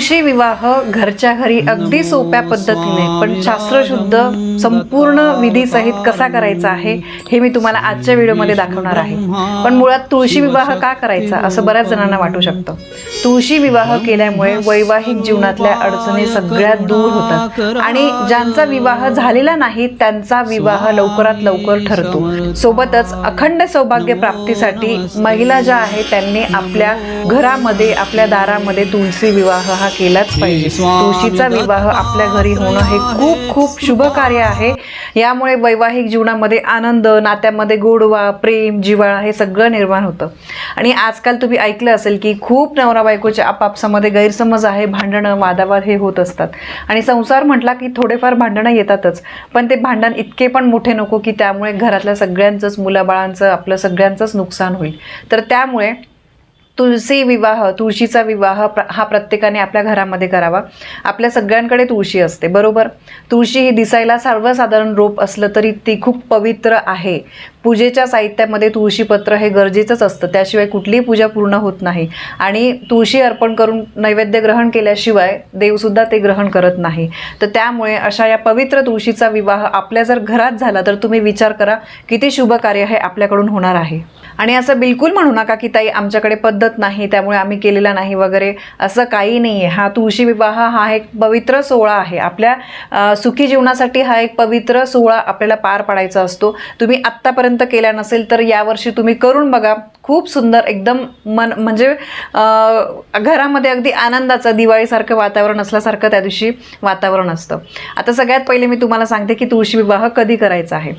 तुळशी विवाह घरच्या घरी अगदी सोप्या पद्धतीने पण शास्त्रशुद्ध संपूर्ण विधीसहित कसा करायचा आहे हे मी तुम्हाला आजच्या व्हिडिओमध्ये दाखवणार आहे. पण मुळात तुळशी विवाह का करायचा असं बऱ्याच जणांना वाटू शकतं. तुळशी विवाह केल्यामुळे वैवाहिक जीवनातल्या अडचणी सगळ्यात दूर होतात. आणि ज्यांचा विवाह झालेला नाही त्यांचा विवाह लवकरात लवकर ठरतो. सोबतच अखंड सौभाग्य प्राप्तीसाठी महिला ज्या आहेत त्यांनी आपल्या घरामध्ये आपल्या दारामध्ये तुळशी विवाह हा केलाच पाहिजे. तुळशीचा विवाह आपल्या घरी होणं हे खूप खूप शुभ कार्य आहे. यामुळे वैवाहिक जीवनामध्ये आनंद नात्यामध्ये गोडवा प्रेम जिव्हाळा हे सगळं निर्माण होतं. आणि आजकाल तुम्ही ऐकलं असेल की खूप नवरा बायकोच्या आपापसामध्ये गैरसमज आहे भांडणं वादावाद हे होत असतात. आणि संसार म्हटला की थोडेफार भांडणं येतातच. पण ते भांडण इतके पण मोठे नको की त्यामुळे घरातल्या सगळ्यांचंच मुलाबाळांचं आपलं सगळ्यांचंच नुकसान होईल. तर त्यामुळे तुळशी विवाह तुळशीचा विवाह प्र हा प्रत्येकाने आपल्या घरामध्ये करावा. आपल्या सगळ्यांकडे तुळशी असते बरोबर? तुळशी ही दिसायला सर्वसाधारण रोप असलं तरी ती खूप पवित्र आहे. पूजेच्या साहित्यामध्ये तुळशीपत्र हे गरजेचंच असतं. त्याशिवाय कुठलीही पूजा पूर्ण होत नाही. आणि तुळशी अर्पण करून नैवेद्य ग्रहण केल्याशिवाय देवसुद्धा ते ग्रहण करत नाही. तर त्यामुळे अशा या पवित्र तुळशीचा विवाह आपल्या जर घरात झाला तर तुम्ही विचार करा किती शुभ कार्य हे आपल्याकडून होणार आहे. आणि असं बिलकुल म्हणू नका की ताई आमच्याकडे पद्धत नाही त्यामुळे आम्ही केलेला नाही वगैरे असं काही नाही आहे हा तुळशी विवाह हा एक पवित्र सोहळा आहे. आपल्या सुखी जीवनासाठी हा एक पवित्र सोहळा आपल्याला पार पाडायचा असतो. तुम्ही आत्तापर्यंत केला नसेल तर यावर्षी तुम्ही करून बघा. खूप सुंदर एकदम मन म्हणजे घरामध्ये अगदी आनंदाचं दिवाळीसारखं वातावरण असल्यासारखं त्या दिवशी वातावरण असतं. आता सगळ्यात पहिले मी तुम्हाला सांगते की तुळशी विवाह कधी करायचा आहे.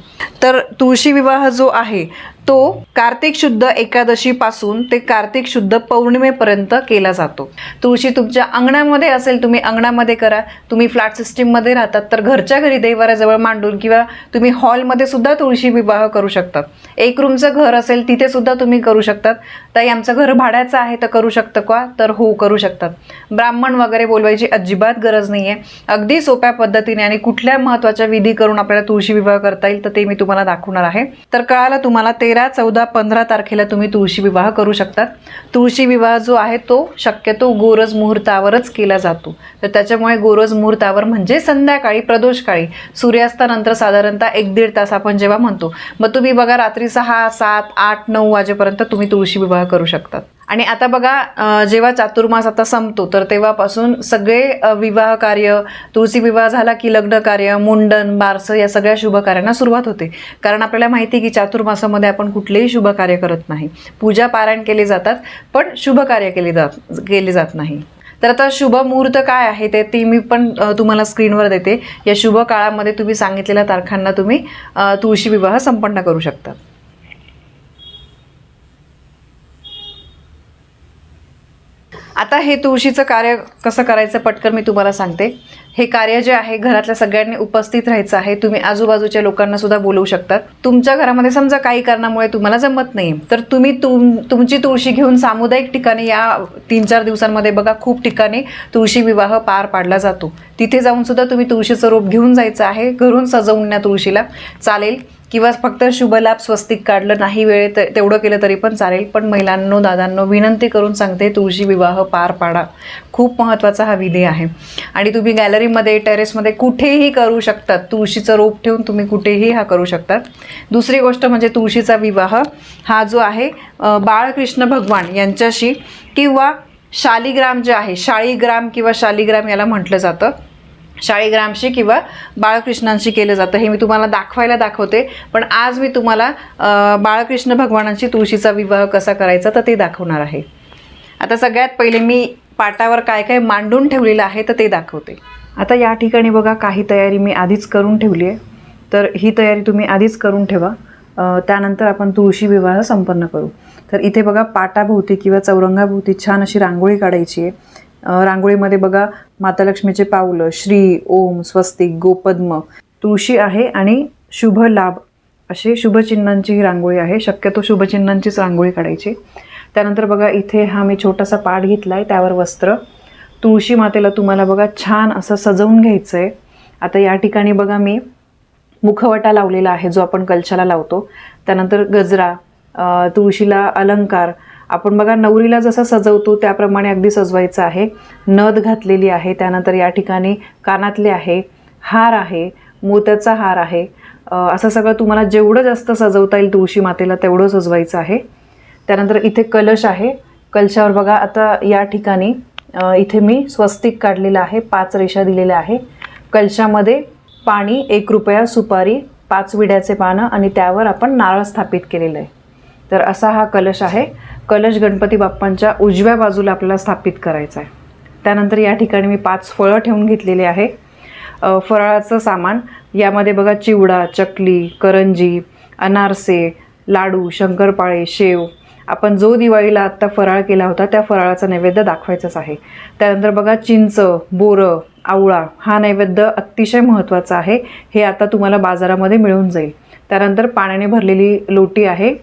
तर तुळशी विवाह जो आहे तो कार्तिक शुद्ध एकादशीपासून ते कार्तिक शुद्ध पौर्णिमेपर्यंत केला जातो. तुळशी तुमच्या अंगणामध्ये असेल तुम्ही अंगणामध्ये करा. तुम्ही फ्लॅट सिस्टीममध्ये राहतात तर घरच्या घरी देवाराजवळ मांडून किंवा तुम्ही हॉलमध्ये सुद्धा तुळशी विवाह करू शकतात. एक रूमचं घर असेल तिथे सुद्धा तुम्ही करू शकतात. ताई आमचं घर भाड्याचं आहे तर करू शकतं का? तर हो करू शकतात. ब्राह्मण वगैरे बोलवायची अजिबात गरज नाही आहे अगदी सोप्या पद्धतीने आणि कुठल्या महत्त्वाच्या विधी करून आपल्याला तुळशी विवाह करता येईल तर ते मी तुम्हाला दाखवणार आहे. तर कळालं तुम्हाला ते तेरा चौदा पंधरा तारखेला तुम्ही तुळशी विवाह करू शकतात तुळशी विवाह जो आहे तो शक्यतो गोरज मुहूर्तावरच केला जातो. तर त्याच्यामुळे गोरज मुहूर्तावर म्हणजे संध्याकाळी प्रदोषकाळी. सूर्यास्तानंतर साधारणतः एक दीड तास आपण जेव्हा म्हणतो मग तुम्ही बघा रात्री सहा सात आठ नऊ वाजेपर्यंत तुम्ही तुळशी विवाह करू शकतात. आणि आता बघा जेव्हा चातुर्मास आता संपतो तर तेव्हापासून सगळे विवाह कार्य तुळशी विवाह झाला की लग्न कार्य मुंडन बारसं या सगळ्या शुभ कार्यांना सुरुवात होते. कारण आपल्याला माहिती आहे की चातुर्मासामध्ये आपण कुठलेही शुभ कार्य करत नाही. पूजा पारायण केले जातात पण शुभ कार्य केले जात केले जात नाही. तर आता शुभ मुहूर्त काय आहे ते ती मी पण तुम्हाला स्क्रीनवर देते. या शुभ काळामध्ये तुम्ही सांगितलेल्या तारखांना तुम्ही तुळशी विवाह संपन्न करू शकता. आता हे तुळशीचं कार्य कसं करायचं पटकन मी तुम्हाला सांगते. हे कार्य जे आहे घरातल्या सगळ्यांनी उपस्थित राहायचं आहे. तुम्ही आजूबाजूच्या लोकांना सुद्धा बोलवू शकतात तुमच्या घरामध्ये समजा काही कारणामुळे तुम्हाला जमत नाही तर तुम्ही तुम तुमची तुळशी घेऊन सामुदायिक ठिकाणी या तीन चार दिवसांमध्ये बघा खूप ठिकाणी तुळशी विवाह पार पाडला जातो. तिथे जाऊन सुद्धा तुम्ही तुळशीचं रोप घेऊन जायचं आहे. घरून सजवून या तुळशीला. चालेल. किंवा फक्त शुभलाभ स्वस्तिक काढलं नाही वेळेत तेवढं केलं तरी पण चालेल. पण महिलांनो दादांनो विनंती करून सांगते तुळशी विवाह पार पाडा. खूप महत्त्वाचा हा विधी आहे. आणि तुम्ही गॅलरीमध्ये टेरेसमध्ये कुठेही करू शकतात. तुळशीचं रोप ठेवून तुम्ही कुठेही हा करू शकतात. दुसरी गोष्ट म्हणजे तुळशीचा विवाह हा जो आहे बाळकृष्ण भगवान यांच्याशी किंवा शालिग्राम जे आहे शाळीग्राम किंवा शालिग्राम याला म्हटलं जातं. शाळीग्रामशी किंवा बाळकृष्णांशी केलं जातं. हे मी तुम्हाला दाखवायला दाखवते. पण आज मी तुम्हाला बाळकृष्ण भगवानांशी तुळशीचा विवाह कसा करायचा तर ते दाखवणार आहे. आता सगळ्यात पहिले मी पाटावर काय काय मांडून ठेवलेलं आहे तर ते दाखवते. आता या ठिकाणी बघा काही तयारी मी आधीच करून ठेवली आहे. तर ही तयारी तुम्ही आधीच करून ठेवा. त्यानंतर आपण तुळशी विवाह संपन्न करू. तर इथे बघा पाटाभोवती किंवा चौरंगाभोवती छान अशी रांगोळी काढायची आहे. रांगोळीमध्ये बघा माता लक्ष्मीचे पावलं श्री ओम स्वस्तिक गोपद्म तुळशी आहे आणि शुभ लाभ. असे शुभचिन्हांची ही रांगोळी आहे. शक्यतो शुभचिन्हांचीच रांगोळी काढायची. त्यानंतर बघा इथे हा मी छोटासा पाठ घेतला आहे त्यावर वस्त्र. तुळशी मातेला तुम्हाला बघा छान असं सजवून घ्यायचं आहे आता या ठिकाणी बघा मी मुखवटा लावलेला आहे जो आपण कलशाला लावतो. त्यानंतर गजरा तुळशीला अलंकार आपण बघा नवरीला जसं सजवतो त्याप्रमाणे अगदी सजवायचं आहे. नद घातलेली आहे त्यानंतर या ठिकाणी कानातले आहे हार आहे मोत्याचा हार आहे. असं सगळं तुम्हाला जेवढं जास्त सजवता येईल तुळशी मातेला तेवढं सजवायचं आहे. त्यानंतर इथे कलश आहे. कलशावर बघा आता या ठिकाणी इथे मी स्वस्तिक काढलेलं आहे पाच रेषा दिलेल्या आहे. कलशामध्ये पाणी एक रुपया सुपारी पाच विड्याचे पानं आणि त्यावर आपण नारळ स्थापित केलेलं आहे. तर असा हा कलश आहे. कलश गणपती बाप्पांच्या उजव्या बाजूला आपल्याला स्थापित करायचा आहे. त्यानंतर या ठिकाणी मी पाच फळं ठेवून घेतलेली आहे. फराळाचं सामान यामध्ये बघा चिवडा चकली करंजी अनारसे लाडू शंकरपाळे शेव. आपण जो दिवाळीला आत्ता फराळ केला होता त्या फराळाचा नैवेद्य दाखवायचाच आहे. त्यानंतर बघा चिंच बोरं आवळा हा नैवेद्य अतिशय महत्त्वाचा आहे. हे आता तुम्हाला बाजारामध्ये मिळून जाईल. त्यानंतर पाण्याने भरलेली लोटी आहे.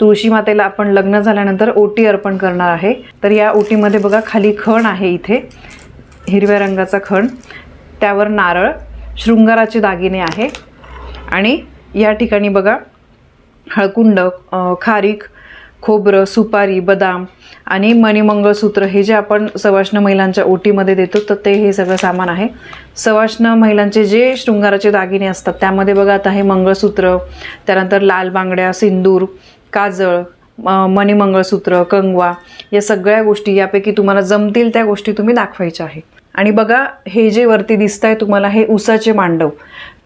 तुळशी मातेला आपण लग्न झाल्यानंतर ओटी अर्पण करणार आहे. तर या ओटीमध्ये बघा खाली खण आहे इथे. हिरव्या रंगाचा खण. त्यावर नारळ शृंगाराचे दागिने आहे. आणि या ठिकाणी बघा हळकुंड खारीक खोबरं सुपारी बदाम आणि मणिमंगळसूत्र हे जे आपण सवाष्ण महिलांच्या ओटीमध्ये देतो तर ते हे सगळं सामान आहे. सवाष्ण महिलांचे जे शृंगाराचे दागिने असतात त्यामध्ये बघा आता हे मंगळसूत्र त्यानंतर लाल बांगड्या सिंदूर काजळ अ, मणिमंगळसूत्र कंगवा या सगळ्या गोष्टी यापैकी तुम्हाला जमतील त्या गोष्टी तुम्ही दाखवायच्या आहे आणि बघा हे जे वरती दिसत आहे तुम्हाला हे उसाचे मांडव.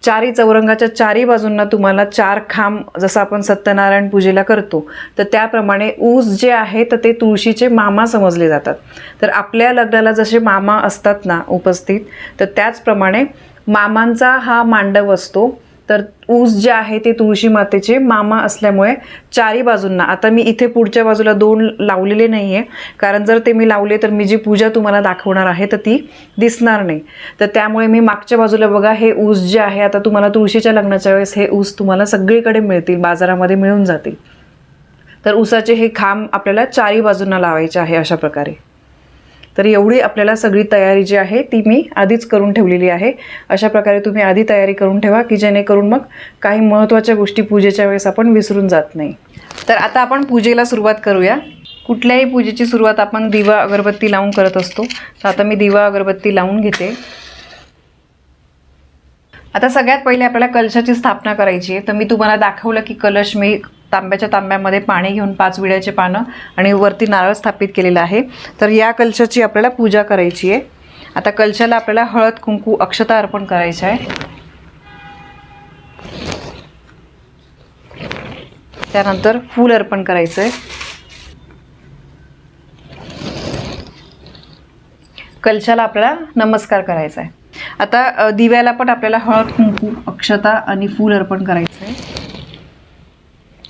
चारी चौरंगाच्या चारी बाजूंना तुम्हाला चार खांब जसं आपण सत्यनारायण पूजेला करतो तर त्याप्रमाणे ऊस जे आहे तर ते तुळशीचे मामा समजले जातात. तर आपल्या लग्नाला जसे मामा असतात ना उपस्थित तर त्याचप्रमाणे मामांचा हा मांडव असतो. तर ऊस जे आहे ते तुळशी मातेचे मामा असल्यामुळे चारी बाजूंना. आता मी इथे पुढच्या बाजूला दोन लावलेले नाही आहे कारण जर ते मी लावले तर मी जी पूजा तुम्हाला दाखवणार आहे तर ती दिसणार नाही. तर त्यामुळे मी मागच्या बाजूला बघा हे ऊस जे आहे आता तुम्हाला तुळशीच्या लग्नाच्या वेळेस हे ऊस तुम्हाला सगळीकडे मिळतील बाजारामध्ये मिळून जातील. तर ऊसाचे हे खांब आपल्याला चारी बाजूंना लावायचे आहे अशा प्रकारे. तर एवढी आपल्याला सगळी तयारी जी आहे ती मी आधीच करून ठेवलेली आहे. अशा प्रकारे तुम्ही आधी तयारी करून ठेवा की जेणेकरून मग काही महत्त्वाच्या गोष्टी पूजेच्या वेळेस आपण विसरून जात नाही. तर आता आपण पूजेला सुरुवात करूया. कुठल्याही पूजेची सुरुवात आपण दिवा अगरबत्ती लावून करत असतो. तर आता मी दिवा अगरबत्ती लावून घेते. आता सगळ्यात पहिले आपल्याला कलशाची स्थापना करायची आहे. तर मी तुम्हाला दाखवलं की कलश मी तांब्याच्या तांब्यामध्ये पाणी घेऊन पाच विड्याचे पानं आणि वरती नारळ स्थापित केलेलं आहे. तर या कलशाची आपल्याला पूजा करायची आहे. आता कलशाला आपल्याला हळद कुंकू अक्षता अर्पण करायचं आहे. त्यानंतर फूल अर्पण करायचं आहे. कलशाला आपल्याला नमस्कार करायचा आहे. आता दिव्याला पण आपल्याला हळद कुंकू अक्षता आणि फूल अर्पण करायचं आहे.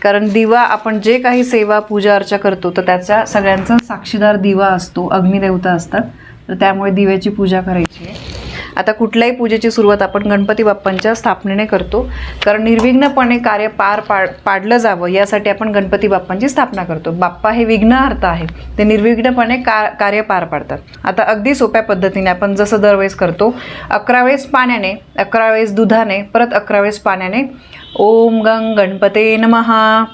कारण दिवा आपण जे काही सेवा पूजा अर्चा करतो तर त्याचा सगळ्यांचा साक्षीदार दिवा असतो अग्निदेवता असतात. तर त्यामुळे दिव्याची पूजा करायची आहे. आता कुठल्याही पूजेची सुरुवात आपण गणपती बाप्पांच्या स्थापनेने करतो. कारण निर्विघ्नपणे कार्य पार पाड पाडलं जावं यासाठी आपण गणपती बाप्पांची स्थापना करतो. बाप्पा हे विघ्नहर्ता आहे ते निर्विघ्नपणे का कार्य पार पाडतात. आता अगदी सोप्या पद्धतीने आपण जसं दरवेळेस करतो अकरा वेळेस पाण्याने अकरा वेळेस दुधाने परत अकरा वेळेस पाण्याने ओम गंग गणपते नमहा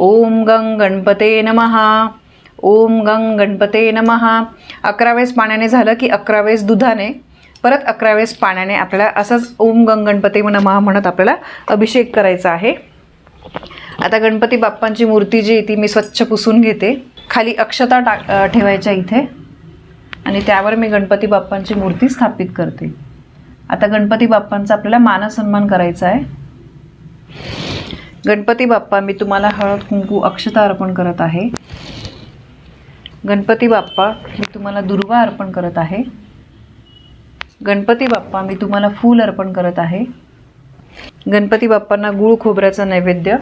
ओम गंग गणपते नमहा ओम गंग गणपते नमहा अकरा वेळेस पाण्याने झालं की अकरा वेळेस दुधाने परत अकरा वेळेस पाण्याने आपल्याला असंच ओम गंग गणपते महा म्हणत आपल्याला अभिषेक करायचा आहे. आता गणपती बाप्पांची मूर्ती जी आहे ती मी स्वच्छ पुसून घेते. खाली अक्षता टाक ठेवायच्या इथे. आणि त्यावर मी गणपती बाप्पांची मूर्ती स्थापित करते. आता गणपती बाप्पांचा आपल्याला मानसन्मान करायचा आहे. गणपती बाप्पा मी तुम्हाला हळद कुंकू अक्षता अर्पण करत आहे. गणपती बाप्पा मी तुम्हाला दुर्वा अर्पण करत आहे. गणपती बाप्पा मी तुम्हाला फूल अर्पण करत आहे. गणपती बाप्पांना गूळ खोबऱ्याचं नैवेद्य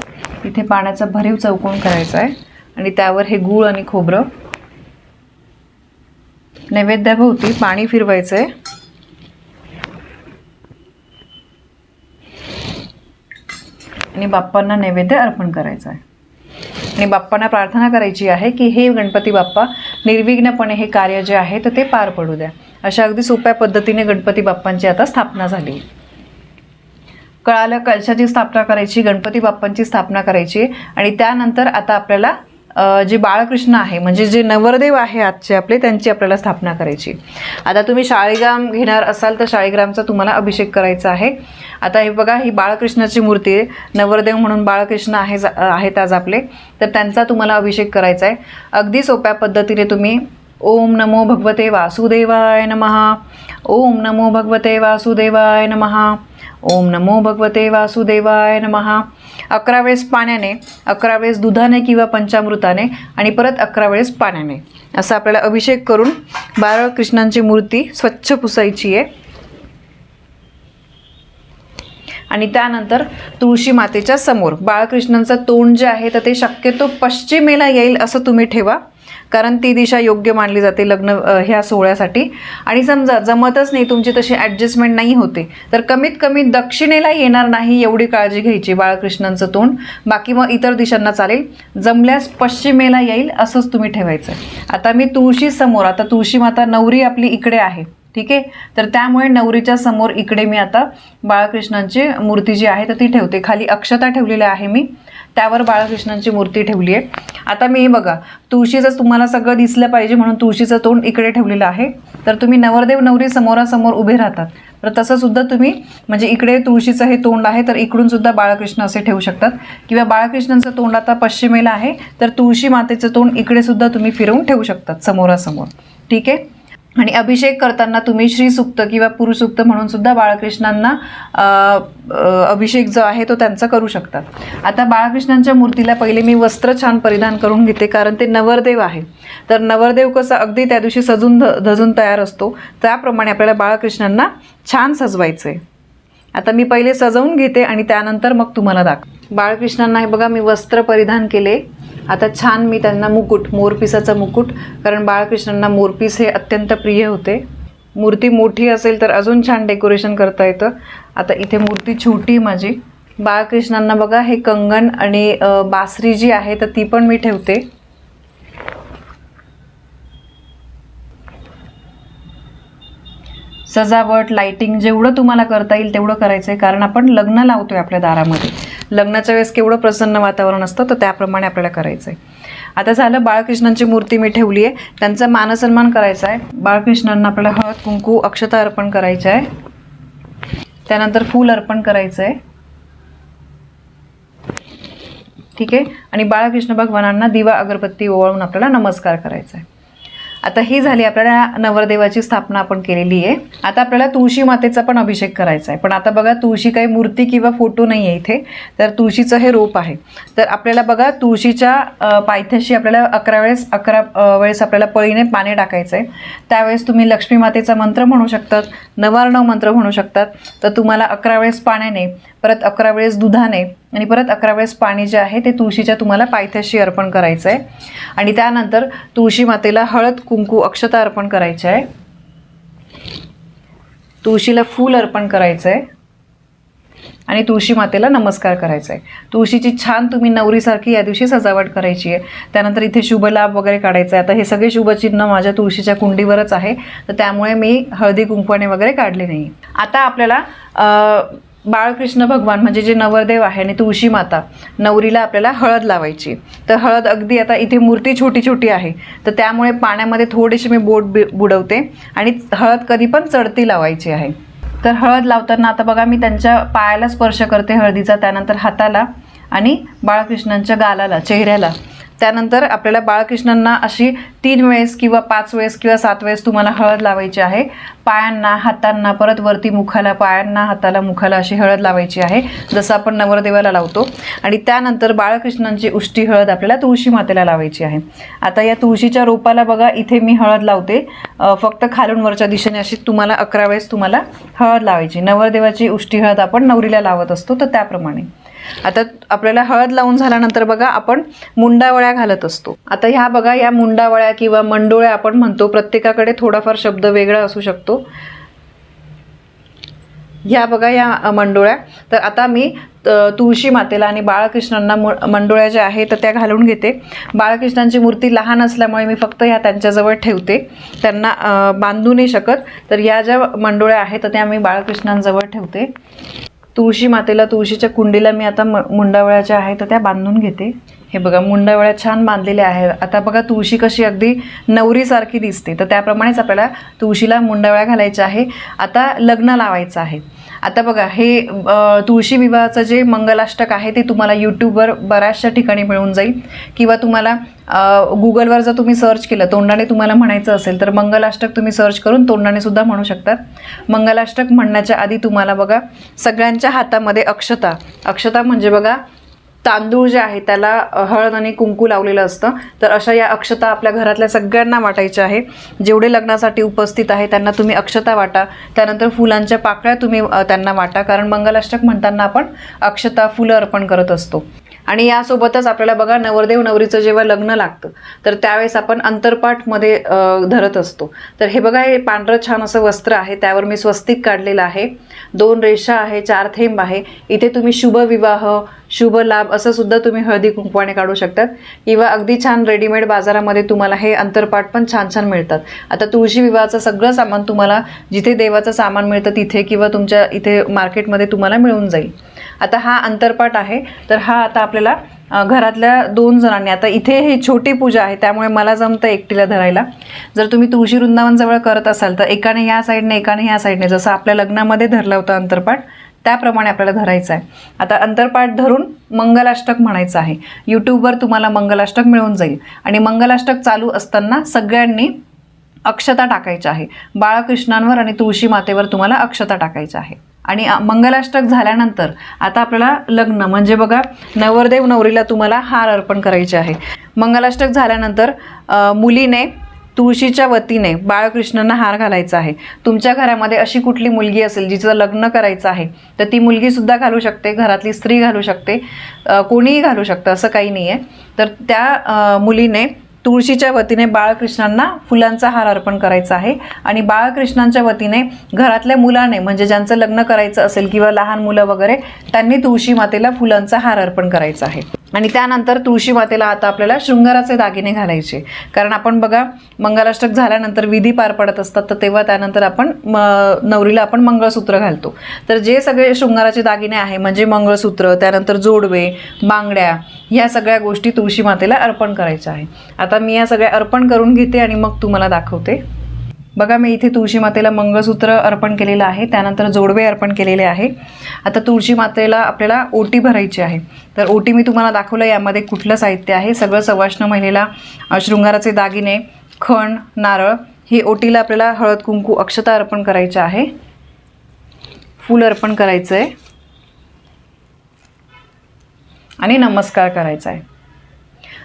इथे पाण्याचा भरीव चौकोन करायचा आहे आणि त्यावर हे गूळ आणि खोबरं. नैवेद्याभोवती पाणी फिरवायचं आहे आणि बाप्पांना नैवेद्य अर्पण करायचं आहे आणि बाप्पांना प्रार्थना करायची आहे की हे गणपती बाप्पा निर्विघ्नपणे हे कार्य जे आहे तर ते पार पडू द्या. अशा अगदी सोप्या पद्धतीने गणपती बाप्पांची आता स्थापना झाली. कळालं कलशाची स्थापना करायची गणपती बाप्पांची स्थापना करायची आणि त्यानंतर आता आपल्याला जे बाळकृष्ण आहे म्हणजे जे नवरदेव आहे आजचे आपले त्यांची आपल्याला स्थापना करायची. आता तुम्ही शाळीग्राम घेणार असाल तर शाळीग्रामचा तुम्हाला अभिषेक करायचा आहे. आता हे बघा ही बाळकृष्णाची मूर्ती आहे. नवरदेव म्हणून बाळकृष्ण आहे जा- आहेत आज आपले. तर त्यांचा तुम्हाला अभिषेक करायचा आहे. अगदी सोप्या पद्धतीने तुम्ही ओम नमो भगवते वासुदेवाय नमहा ओम नमो भगवते वासुदेवाय नमहा ओम नमो भगवते वासुदेवाय नमहा अकरा वेळेस पाण्याने अकरा वेळेस दुधाने किंवा पंचामृताने आणि परत अकरा वेळेस पाण्याने. असं आपल्याला अभिषेक करून बाळकृष्णांची मूर्ती स्वच्छ पुसायची आहे. आणि त्यानंतर तुळशी मातेच्या समोर बाळकृष्णांचं तोंड जे आहे तर ते शक्यतो पश्चिमेला येईल असं तुम्ही ठेवा. कारण ती दिशा योग्य मानली जाते लग्न ह्या सोहळ्यासाठी. आणि समजा जमतच नाही तुमची तशी ॲडजस्टमेंट नाही होते तर कमीत कमी दक्षिणेला येणार नाही एवढी काळजी घ्यायची बाळकृष्णांचं तोंड. बाकी मग इतर दिशांना चालेल. जमल्यास पश्चिमेला येईल असंच तुम्ही ठेवायचं आता मी तुळशी समोर आता तुळशी माता नवरी आपली इकडे आहे. ठीक आहे? तर त्यामुळे नवरीच्या समोर इकडे मी आता बाळकृष्णांची मूर्ती जी आहे तर ती ठेवते. खाली अक्षता ठेवलेल्या आहे मी. त्यावर बाळकृष्णांची मूर्ती ठेवली आहे. आता मी बघा तुळशीचं तुम्हाला सगळं दिसलं पाहिजे म्हणून तुळशीचं तोंड इकडे ठेवलेलं आहे. तर तुम्ही नवरदेव नवरी समोरासमोर उभे राहतात. तर तसंसुद्धा तुम्ही म्हणजे इकडे तुळशीचं हे तोंड आहे तर इकडून सुद्धा बाळकृष्ण असे ठेवू शकतात. किंवा बाळकृष्णांचं तोंड आता पश्चिमेला आहे तर तुळशी मातेचं तोंड इकडे सुद्धा तुम्ही फिरवून ठेवू शकतात समोरासमोर. ठीक आहे? आणि अभिषेक करताना तुम्ही श्रीसुक्त किंवा पुरुषसुक्त म्हणून सुद्धा बाळकृष्णांना अभिषेक जो आहे तो त्यांचा करू शकतात आता बाळकृष्णांच्या मूर्तीला पहिले मी वस्त्र छान परिधान करून घेते कारण ते नवरदेव आहे. तर नवरदेव कसं अगदी त्या दिवशी सजून ध धजून तयार असतो. त्याप्रमाणे आपल्याला बाळकृष्णांना छान सजवायचं आहे आता मी पहिले सजवून घेते आणि त्यानंतर मग तुम्हाला दाखव बाळकृष्णांना हे बघा मी वस्त्र परिधान केले. आता छान मी त्यांना मुकुट मोरपिसाचा मुकुट कारण बाळकृष्णांना मोरपीस हे अत्यंत प्रिय होते. मूर्ती मोठी असेल तर अजून छान डेकोरेशन करता येतं. आता इथे मूर्ती छोटी माझी. बाळकृष्णांना बघा हे कंगन आणि बासरी जी आहे तर ती पण मी ठेवते. सजावट लाइटिंग जेवढं तुम्हाला करता येईल तेवढं करायचं आहे कारण आपण लग्न लावतोय आपल्या दारामध्ये. लग्नाच्या वेळेस केवढं प्रसन्न वातावरण असतं तर त्याप्रमाणे आपल्याला करायचं आहे आता झालं बाळकृष्णांची मूर्ती मी ठेवली आहे त्यांचा मानसन्मान करायचा आहे. बाळकृष्णांना आपल्याला हळद कुंकू अक्षता अर्पण करायचं आहे त्यानंतर फूल अर्पण करायचं आहे ठीक आहे? आणि बाळकृष्ण भगवानांना दिवा अगरबत्ती ओवाळून आपल्याला नमस्कार करायचा आहे आता ही झाली आपल्याला नवरदेवाची स्थापना आपण केलेली आहे. आता आपल्याला तुळशी मातेचा पण अभिषेक करायचा आहे. पण आता बघा तुळशी काही मूर्ती किंवा फोटो नाही आहे इथे. तर तुळशीचं हे रोप आहे. तर आपल्याला बघा तुळशीच्या पायथ्याशी आपल्याला अकरा वेळेस अकरा वेळेस आपल्याला पळीने पाणी टाकायचं आहे. त्यावेळेस तुम्ही लक्ष्मी मातेचा मंत्र म्हणू शकतात नवार्णव मंत्र म्हणू शकतात. तर तुम्हाला अकरा वेळेस पाण्याने परत अकरा वेळेस दुधाने आणि परत अकरा वेळेस पाणी जे आहे ते तुळशीच्या तुम्हाला पायथ्याशी अर्पण करायचं आहे आणि त्यानंतर तुळशी मातेला हळद कुंकू अक्षता अर्पण करायचं आहे तुळशीला फूल अर्पण करायचं आहे आणि तुळशी मातेला नमस्कार करायचा आहे तुळशीची छान तुम्ही नवरीसारखी या दिवशी सजावट करायची आहे त्यानंतर इथे शुभलाभ वगैरे काढायचा आहे आता हे सगळे शुभचिन्ह माझ्या तुळशीच्या कुंडीवरच आहे. तर त्यामुळे मी हळदी कुंकवाने वगैरे काढले नाही. आता आपल्याला बाळकृष्ण भगवान म्हणजे जे नवरदेव आहे आणि तुळशी माता नवरीला आपल्याला हळद लावायची. तर हळद अगदी आता इथे मूर्ती छोटी छोटी आहे. तर त्यामुळे पाण्यामध्ये थोडीशी मी बोट बि बुडवते आणि हळद कधी पण चढती लावायची आहे. तर हळद लावताना आता बघा मी त्यांच्या पायाला स्पर्श करते हळदीचा त्यानंतर हाताला आणि बाळकृष्णांच्या गालाला चेहऱ्याला. त्यानंतर आपल्याला बाळकृष्णांना अशी तीन वेळेस किंवा पाच वेळेस किंवा सात वेळेस तुम्हाला हळद लावायची आहे. पायांना हातांना परत वरती मुखाला पायांना हाताला मुखाला अशी हळद लावायची आहे जसं आपण नवरदेवाला लावतो. आणि त्यानंतर बाळकृष्णांची उष्टी हळद आपल्याला तुळशी मातेला लावायची आहे. आता या तुळशीच्या रोपाला बघा इथे मी हळद लावते. फक्त खालून वरच्या दिशेने अशी तुम्हाला अकरा वेळेस तुम्हाला हळद लावायची. नवरदेवाची उष्टी हळद आपण नवरीला लावत असतो तर त्याप्रमाणे. आता आपल्याला हळद लावून झाल्यानंतर बघा आपण मुंडावळ्या घालत असतो. आता ह्या बघा या मुंडावळ्या किंवा मंडोळ्या आपण म्हणतो प्रत्येकाकडे थोडाफार शब्द वेगळा असू शकतो. ह्या बघा या मंडोळ्या. तर आता मी तुळशी मातेला आणि बाळकृष्णांना मु मंडोळ्या ज्या आहेत तर त्या घालून घेते. बाळकृष्णांची मूर्ती लहान असल्यामुळे मी फक्त ह्या त्यांच्याजवळ ठेवते. त्यांना बांधू नाही शकत. तर या ज्या मंडोळ्या आहेत तर त्या मी बाळकृष्णांजवळ ठेवते. तुळशी मातेला तुळशीच्या कुंडीला मी आता म मुंडावळ्याच्या आहे तर त्या बांधून घेते. हे बघा मुंडावळ्या छान बांधलेल्या आहेत. आता बघा तुळशी कशी अगदी नवरीसारखी दिसते. तर त्याप्रमाणेच आपल्याला तुळशीला मुंडावळ्या घालायच्या आहे. आता लग्न लावायचं आहे. आता बघा हे तुळशी विवाहाचं जे मंगलाष्टक आहे ते तुम्हाला यूट्यूबवर बऱ्याचशा ठिकाणी मिळून जाईल. किंवा तुम्हाला गुगलवर जर तुम्ही सर्च केलं तोंडाने तुम्हाला म्हणायचं असेल तर मंगलाष्टक तुम्ही सर्च करून तोंडाने सुद्धा म्हणू शकतात मंगलाष्टक म्हणण्याच्या आधी तुम्हाला बघा सगळ्यांच्या हातामध्ये अक्षता. अक्षता म्हणजे बघा तांदूळ जे आहे त्याला हळद आणि कुंकू लावलेलं असतं. तर अशा या अक्षता आपल्या घरातल्या सगळ्यांना वाटायच्या आहे. जेवढे लग्नासाठी उपस्थित आहे त्यांना तुम्ही अक्षता वाटा. त्यानंतर फुलांच्या पाकळ्या तुम्ही त्यांना वाटा. कारण मंगलाष्टक म्हणताना आपण अक्षता फुलं अर्पण करत असतो. आणि यासोबतच आपल्याला बघा नवरदेव नवरीचं जेव्हा लग्न लागतं तर त्यावेळेस आपण अंतरपाठमध्ये धरत असतो. तर हे बघा हे पांढरं छान असं वस्त्र आहे. त्यावर मी स्वस्तिक काढलेलं आहे. दोन रेषा आहे चार थेंब आहे. इथे तुम्ही शुभ विवाह शुभ लाभ असं सुद्धा तुम्ही हळदी कुंकवाने काढू शकतात. किंवा अगदी छान रेडीमेड बाजारामध्ये तुम्हाला हे अंतरपाठ पण छान छान मिळतात. आता तुळशी विवाहाचं सगळं सामान तुम्हाला जिथे देवाचं सामान मिळतं तिथे किंवा तुमच्या इथे मार्केटमध्ये तुम्हाला मिळून जाईल. आता हा अंतरपाठ आहे. तर हा आता आपल्याला घरातल्या दोन जणांनी आता इथे ही छोटी पूजा आहे त्यामुळे मला जमतं एकटीला धरायला. जर तुम्ही तुळशी वृंदावनजवळ करत असाल तर एकाने या साईडने एकाने ह्या साईडने जसं आपल्या लग्नामध्ये धरला होता अंतरपाठ त्याप्रमाणे आपल्याला धरायचं आहे. आता अंतरपाठ धरून मंगलाष्टक म्हणायचं आहे. यूट्यूबवर तुम्हाला मंगलाष्टक मिळून जाईल. आणि मंगलाष्टक चालू असताना सगळ्यांनी अक्षता टाकायच्या आहे. बाळकृष्णांवर आणि तुळशी मातेवर तुम्हाला अक्षता टाकायच्या आहे. आणि मंगलाष्टक झाल्यानंतर आता आपल्याला लग्न म्हणजे बघा नवरदेव नवरीला तुम्हाला हार अर्पण करायचे आहे. मंगलाष्टक झाल्यानंतर मुलीने तुळशीच्या वतीने बाळकृष्णांना हार घालायचा आहे. तुमच्या घरामध्ये अशी कुठली मुलगी असेल जिचं लग्न करायचं आहे तर ती मुलगीसुद्धा घालू शकते घरातली स्त्री घालू शकते कोणीही घालू शकतं असं काही नाही आहे तर त्या मुलीने तुळशीच्या वतीने बाळकृष्णांना फुलांचा हार अर्पण करायचा आहे. आणि बाळकृष्णांच्या वतीने घरातल्या मुलाने म्हणजे ज्यांचं लग्न करायचं असेल किंवा लहान मुलं वगैरे त्यांनी तुळशी मातेला फुलांचा हार अर्पण करायचा आहे. आणि त्यानंतर तुळशी मातेला आता आपल्याला शृंगाराचे दागिने घालायचे. कारण आपण बघा मंगलाष्टक झाल्यानंतर विधी पार पडत असतात तर तेव्हा त्यानंतर आपण म नवरीला आपण मंगळसूत्र घालतो. तर जे सगळे शृंगाराचे दागिने आहे म्हणजे मंगळसूत्र त्यानंतर जोडवे बांगड्या ह्या सगळ्या गोष्टी तुळशी मातेला अर्पण करायच्या आहे. आता मी या सगळ्या अर्पण करून घेते आणि मग तुम्हाला दाखवते. बघा मी इथे तुळशी मातेला मंगळसूत्र अर्पण केलेलं आहे. त्यानंतर जोडवे अर्पण केलेले आहे. आता तुळशी मातेला आपल्याला ओटी भरायची आहे. तर ओटी मी तुम्हाला दाखवलं यामध्ये कुठलं साहित्य आहे? सगळं सवाष्ण महिलेला शृंगाराचे दागिने खण नारळ ही ओटीला आपल्याला हळद कुंकू अक्षता अर्पण करायचं आहे. फूल अर्पण करायचं आहे आणि नमस्कार करायचा आहे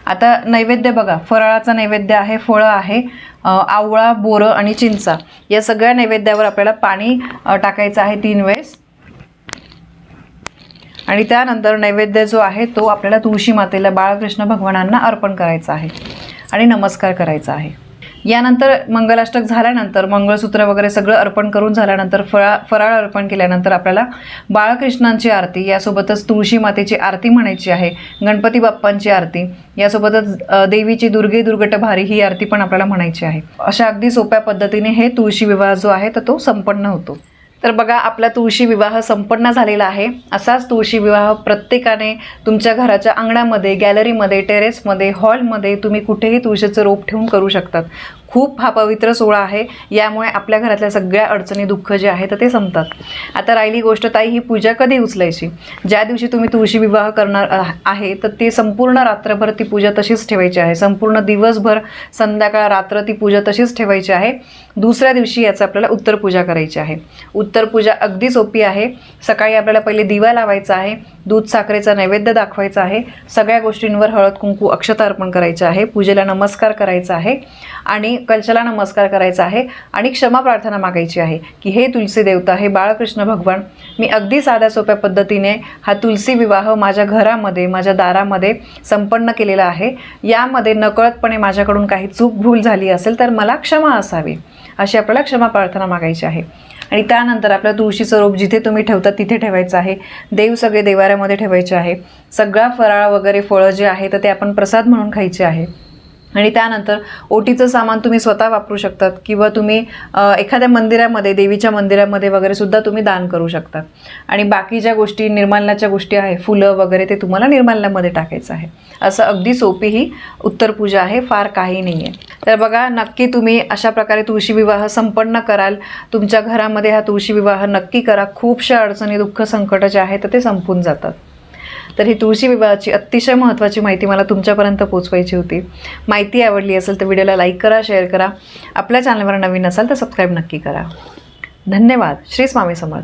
आता नैवेद्य बघा फराळाचा नैवेद्य आहे फळं आहे आवळा बोरं आणि चिंचा. या सगळ्या नैवेद्यावर आपल्याला पाणी टाकायचं आहे तीन वेळेस. आणि त्यानंतर नैवेद्य जो आहे तो आपल्याला तुळशी मातेला बाळकृष्ण भगवानांना अर्पण करायचा आहे. आणि नमस्कार करायचा आहे. यानंतर मंगलाष्टक झाल्यानंतर मंगळसूत्र वगैरे सगळं अर्पण करून झाल्यानंतर फळा फराळ अर्पण केल्यानंतर आपल्याला बाळकृष्णांची आरती यासोबतच तुळशी मातेची आरती म्हणायची आहे गणपती बाप्पांची आरती यासोबतच देवीची दुर्गे दुर्गट भारी ही आरती पण आपल्याला म्हणायची आहे. अशा अगदी सोप्या पद्धतीने हे तुळशी विवाह जो आहे तर तो संपन्न होतो. तर बघा आपला तुळशी विवाह संपन्न झालेला आहे. असाच तुळशी विवाह प्रत्येकाने तुमच्या घराच्या अंगणामध्ये गॅलरीमध्ये टेरेसमध्ये हॉलमध्ये तुम्ही कुठेही तुळशीचं रोप ठेवून करू शकतात. खूप हा पवित्र सोहळा आहे. यामुळे आपल्या घरातल्या सगळ्या अडचणी दुःख जे आहे तर ते संपतात. आता राहिली गोष्ट ताई ही पूजा कधी उचलायची? ज्या दिवशी तुम्ही तुळशी विवाह करणार आहे तर ते संपूर्ण रात्रभर ती पूजा तशीच ठेवायची आहे. संपूर्ण दिवसभर संध्याकाळ रात्र ती पूजा तशीच ठेवायची आहे. दुसऱ्या दिवशी याचं आपल्याला उत्तर पूजा करायची आहे. उत्तर पूजा अगदी सोपी आहे. सकाळी आपल्याला पहिले दिवा लावायचा आहे दूध साखरेचा नैवेद्य दाखवायचा आहे सगळ्या गोष्टींवर हळद कुंकू अक्षता अर्पण करायचं आहे पूजेला नमस्कार करायचा आहे. आणि कलशाला नमस्कार करायचा आहे आणि क्षमा प्रार्थना मागायची आहे की हे तुलसी देवता हे बाळकृष्ण भगवान मी अगदी साध्या सोप्या पद्धतीने हा तुलसी विवाह माझ्या घरामध्ये माझ्या दारामध्ये संपन्न केलेला आहे. यामध्ये नकळतपणे माझ्याकडून काही चूक भूल झाली असेल तर मला क्षमा असावी अशी आपल्याला क्षमा प्रार्थना मागायची आहे. आणि त्यानंतर आपल्या तुळशीचं रोप जिथे तुम्ही ठेवता तिथे ठेवायचं आहे. देव सगळे देवाऱ्यामध्ये ठेवायचे आहे. सगळा फराळ वगैरे फळं जे आहे तर ते आपण प्रसाद म्हणून खायचे आहे. आणि त्यानंतर ओटीचं सामान तुम्ही स्वतः वापरू शकतात किंवा तुम्ही एखाद्या मंदिरामध्ये देवीच्या मंदिरामध्ये वगैरे सुद्धा तुम्ही दान करू शकता. आणि बाकीच्या गोष्टी निर्माल्याच्या गोष्टी आहे फुलं वगैरे ते तुम्हाला निर्माल्यामध्ये टाकायचं आहे. असं अगदी सोपी ही उत्तर पूजा आहे फार काही नाही आहे तर बघा नक्की तुम्ही अशा प्रकारे तुळशी विवाह संपन्न कराल. तुमच्या घरामध्ये हा तुळशी विवाह नक्की करा. खूपशा अडचणी दुःख संकट जे आहे तर ते संपून जातात. तर ही तुळशी विवाहाची अतिशय महत्त्वाची माहिती मला तुमच्यापर्यंत पोचवायची होती. माहिती आवडली असेल तर व्हिडिओला लाईक करा शेअर करा. आपल्या चॅनलवर नवीन असाल तर सबस्क्राईब नक्की करा. धन्यवाद. श्री स्वामी समर्थ.